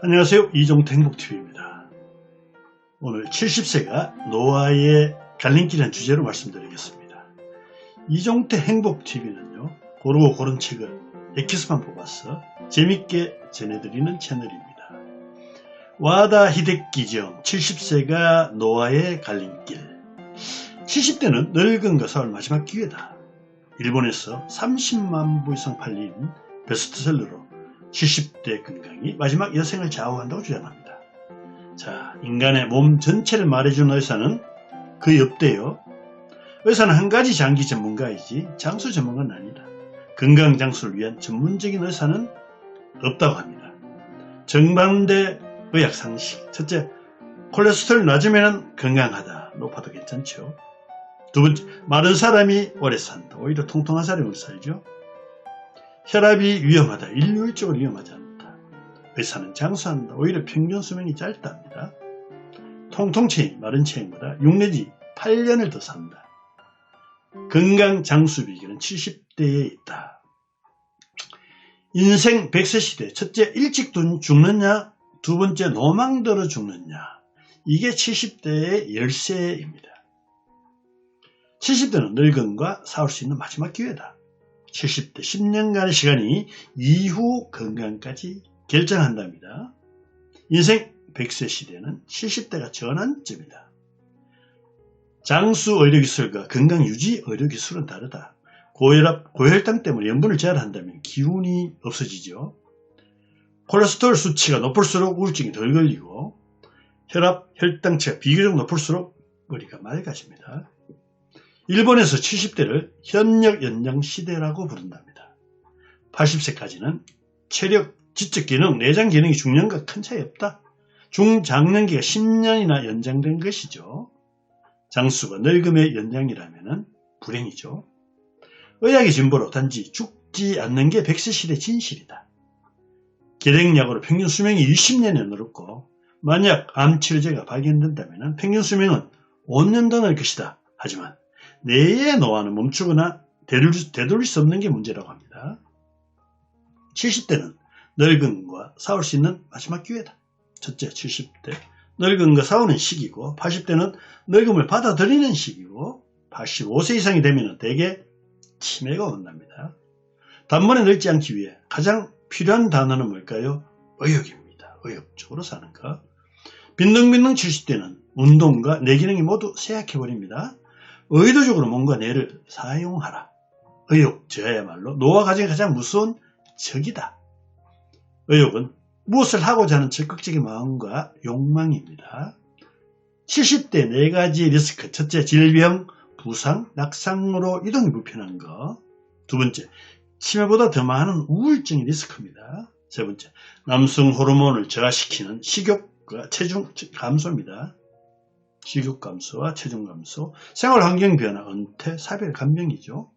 안녕하세요. 이종태 행복TV입니다. 오늘 70세가 노아의 갈림길이라는 주제로 말씀드리겠습니다. 이종태 행복TV는요. 고르고 고른 책을 엑기스만 뽑아서 재밌게 전해드리는 채널입니다. 와다 히데키정 70세가 노아의 갈림길 70대는 늙은 것을 마지막 기회다. 일본에서 30만 부 이상 팔린 베스트셀러로 70대 건강이 마지막 여생을 좌우한다고 주장합니다. 자, 인간의 몸 전체를 말해주는 의사는 거의 없대요. 의사는 한 가지 장기 전문가이지 장수 전문가는 아니다. 건강 장수를 위한 전문적인 의사는 없다고 합니다. 정반대 의학 상식. 첫째, 콜레스테롤 낮으면 건강하다. 높아도 괜찮죠. 두 번째, 마른 사람이 오래 산다. 오히려 통통한 사람이 오래 살죠. 혈압이 위험하다. 일률적으로 위험하지 않다. 의사는 장수한다. 오히려 평균 수명이 짧답니다. 통통체인 마른 체인보다 6 내지 8년을 더 산다. 건강 장수 비결은 70대에 있다. 인생 100세 시대 첫째 일찍 죽느냐 두 번째 노망 들어 죽느냐 이게 70대의 열쇠입니다. 70대는 늙은과 싸울 수 있는 마지막 기회다. 70대 10년간의 시간이 이후 건강까지 결정한답니다. 인생 100세 시대는 70대가 전환점이다. 장수 의료기술과 건강유지 의료기술은 다르다. 고혈압, 고혈당 때문에 염분을 제한한다면 기운이 없어지죠. 콜레스테롤 수치가 높을수록 우울증이 덜 걸리고 혈압, 혈당치가 비교적 높을수록 머리가 맑아집니다. 일본에서 70대를 현역 연장 시대라고 부른답니다. 80세까지는 체력, 지적 기능, 내장 기능이 중년과 큰 차이 없다. 중장년기가 10년이나 연장된 것이죠. 장수가 늙음의 연장이라면 불행이죠. 의학의 진보로 단지 죽지 않는 게 100세 시대 진실이다. 계획약으로 평균 수명이 20년에 늘었고 만약 암 치료제가 발견된다면 평균 수명은 5년 더 늘 것이다. 하지만 뇌의 노화는 멈추거나 되돌릴 수 없는 게 문제라고 합니다. 70대는 늙은과 싸울 수 있는 마지막 기회다. 첫째 70대 늙은과 싸우는 시기고 80대는 늙음을 받아들이는 시기고 85세 이상이 되면 대개 치매가 온답니다. 단번에 늙지 않기 위해 가장 필요한 단어는 뭘까요? 의욕입니다. 의욕적으로 사는 것. 빈둥빈둥 70대는 운동과 내 기능이 모두 쇠약해버립니다. 의도적으로 몸과 뇌를 사용하라. 의욕, 저야말로 노화 과정의 가장 무서운 적이다. 의욕은 무엇을 하고자 하는 적극적인 마음과 욕망입니다. 70대 네 가지 리스크. 첫째, 질병, 부상, 낙상으로 이동이 불편한 것. 두 번째, 치매보다 더 많은 우울증의 리스크입니다. 세 번째, 남성 호르몬을 저하시키는 식욕과 체중 감소입니다. 식욕 감소와 체중 감소, 생활 환경 변화, 은퇴, 사별 감명이죠.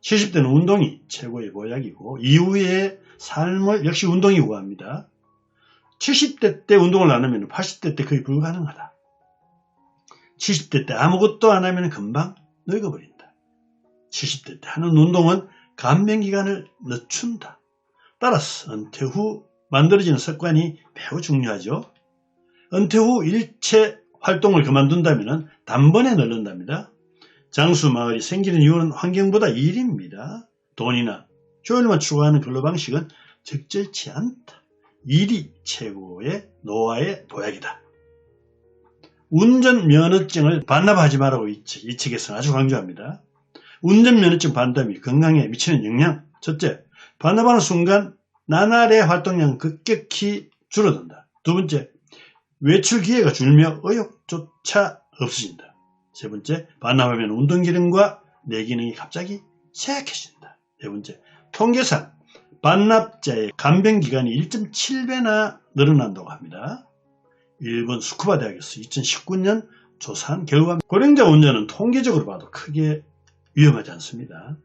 70대는 운동이 최고의 보약이고 이후의 삶을 역시 운동이 구합니다. 70대 때 운동을 안 하면 80대 때 거의 불가능하다. 70대 때 아무것도 안 하면 금방 늙어버린다. 70대 때 하는 운동은 감면기간을 늦춘다. 따라서 은퇴 후 만들어지는 습관이 매우 중요하죠. 은퇴 후 일체 활동을 그만둔다면 단번에 늙는답니다. 장수 마을이 생기는 이유는 환경보다 일입니다. 돈이나 효율만 추구하는 근로 방식은 적절치 않다. 일이 최고의 노화의 보약이다. 운전면허증을 반납하지 말라고 이 책에서는 아주 강조합니다. 운전면허증 반납이 건강에 미치는 영향 첫째, 반납하는 순간 나날의 활동량 급격히 줄어든다. 두 번째, 외출 기회가 줄며 의욕조차 없어진다. 세 번째, 반납하면 운동 기능과 뇌 기능이 갑자기 쇠약해진다. 네 번째, 통계상 반납자의 간병 기간이 1.7배나 늘어난다고 합니다. 일본 스쿠바 대학에서 2019년 조사한 결과 고령자 운전은 통계적으로 봐도 크게 위험하지 않습니다.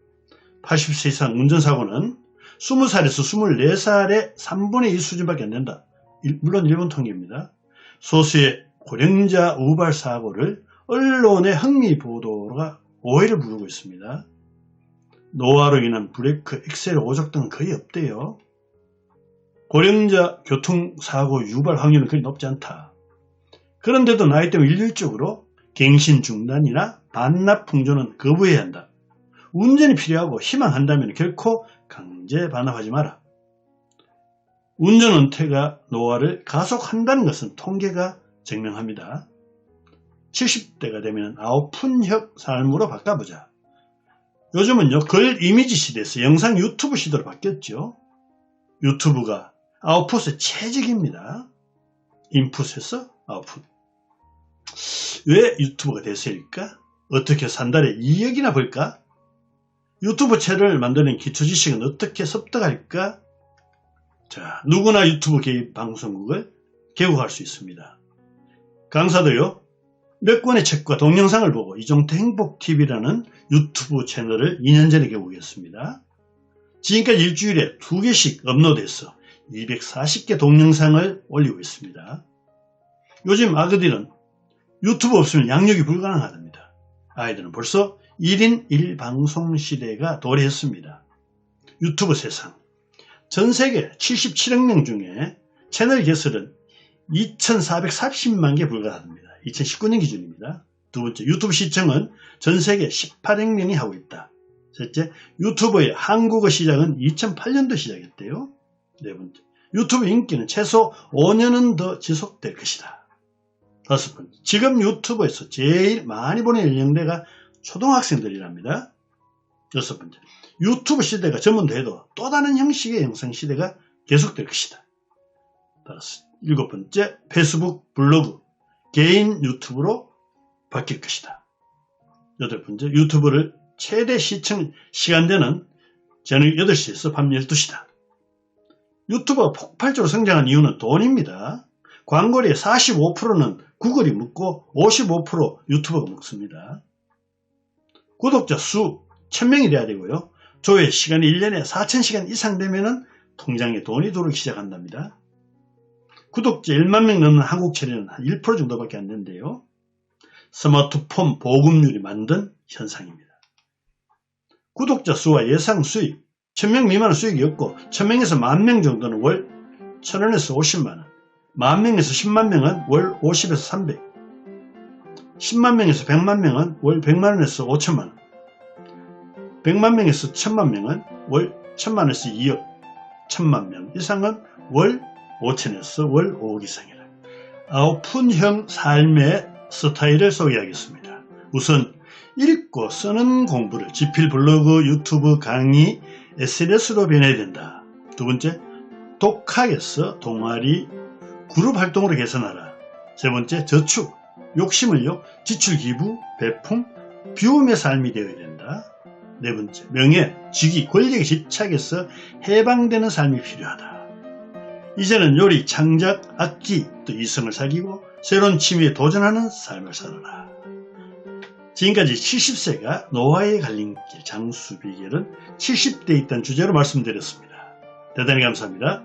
80세 이상 운전사고는 20살에서 24살의 3분의 1 수준밖에 안 된다. 물론 일본 통계입니다. 소수의 고령자 우발 사고를 언론의 흥미 보도가 오해를 부르고 있습니다. 노화로 인한 브레이크, 엑셀 오적 등은 거의 없대요. 고령자 교통사고 유발 확률은 그리 높지 않다. 그런데도 나이 때문에 일률적으로 갱신 중단이나 반납 풍조는 거부해야 한다. 운전이 필요하고 희망한다면 결코 강제 반납하지 마라. 운전 은퇴가 노화를 가속한다는 것은 통계가 증명합니다. 70대가 되면 아웃푼형 삶으로 바꿔보자. 요즘은요, 글 이미지 시대에서 영상 유튜브 시대로 바뀌었죠. 유튜브가 아웃풋의 최적입니다. 인풋에서 아웃풋. 왜 유튜브가 대세일까? 어떻게 산달에 2억이나 벌까? 유튜브 채널을 만드는 기초 지식은 어떻게 습득할까? 자, 누구나 유튜브 개입 방송국을 개국할 수 있습니다. 강사도요, 몇 권의 책과 동영상을 보고 이종태 행복TV라는 유튜브 채널을 2년 전에 개국했습니다. 지금까지 일주일에 2개씩 업로드해서 240개 동영상을 올리고 있습니다. 요즘 아그들은 유튜브 없으면 양육이 불가능하답니다. 아이들은 벌써 1인 1방송 시대가 도래했습니다. 유튜브 세상. 전 세계 77억 명 중에 채널 개설은 2,430만 개 불과합니다. 2019년 기준입니다. 두 번째, 유튜브 시청은 전 세계 18억 명이 하고 있다. 셋째, 유튜브의 한국어 시작은 2008년도 시작했대요. 네 번째, 유튜브 인기는 최소 5년은 더 지속될 것이다. 다섯 번째, 지금 유튜브에서 제일 많이 보는 연령대가 초등학생들이랍니다. 여섯 번째, 유튜브 시대가 전문돼도 또 다른 형식의 영상 시대가 계속될 것이다. 다섯, 일곱 번째, 페이스북, 블로그, 개인 유튜브로 바뀔 것이다. 여덟 번째, 유튜브를 최대 시청 시간대는 저녁 8시에서 밤 12시다. 유튜브가 폭발적으로 성장한 이유는 돈입니다. 광고리의 45%는 구글이 묻고 55% 유튜버가 묻습니다. 구독자 수 1000명이 돼야 되고요. 조회 시간이 1년에 4000시간 이상 되면 통장에 돈이 들어오기 시작한답니다. 구독자 1만 명 넘는 한국 체리는 한 1% 정도밖에 안 된대요. 스마트폰 보급률이 만든 현상입니다. 구독자 수와 예상 수익 1000명 미만은 수익이 없고 1000명에서 만명 정도는 월 1000원에서 50만원 만명에서 10만 명은 월 50에서 300 10만 명에서 100만 명은 월 100만원에서 5천만원 100만 명에서 1000만 명은 월 1000만원에서 2억 1000만 명 이상은 월 5천에서 월 5억 이상이라 아웃푼형 삶의 스타일을 소개하겠습니다. 우선 읽고 쓰는 공부를 지필 블로그, 유튜브, 강의, SNS로 변해야 된다. 두 번째, 독학에서 동아리, 그룹 활동으로 개선하라. 세 번째, 저축, 욕심을요, 지출 기부, 배품, 비움의 삶이 되어야 된다. 네 번째, 명예, 직위, 권력의 집착에서 해방되는 삶이 필요하다. 이제는 요리, 창작, 악기, 또 이성을 사귀고 새로운 취미에 도전하는 삶을 살아라. 지금까지 70세가 노화의 갈림길 장수 비결은 70대에 있다는 주제로 말씀드렸습니다. 대단히 감사합니다.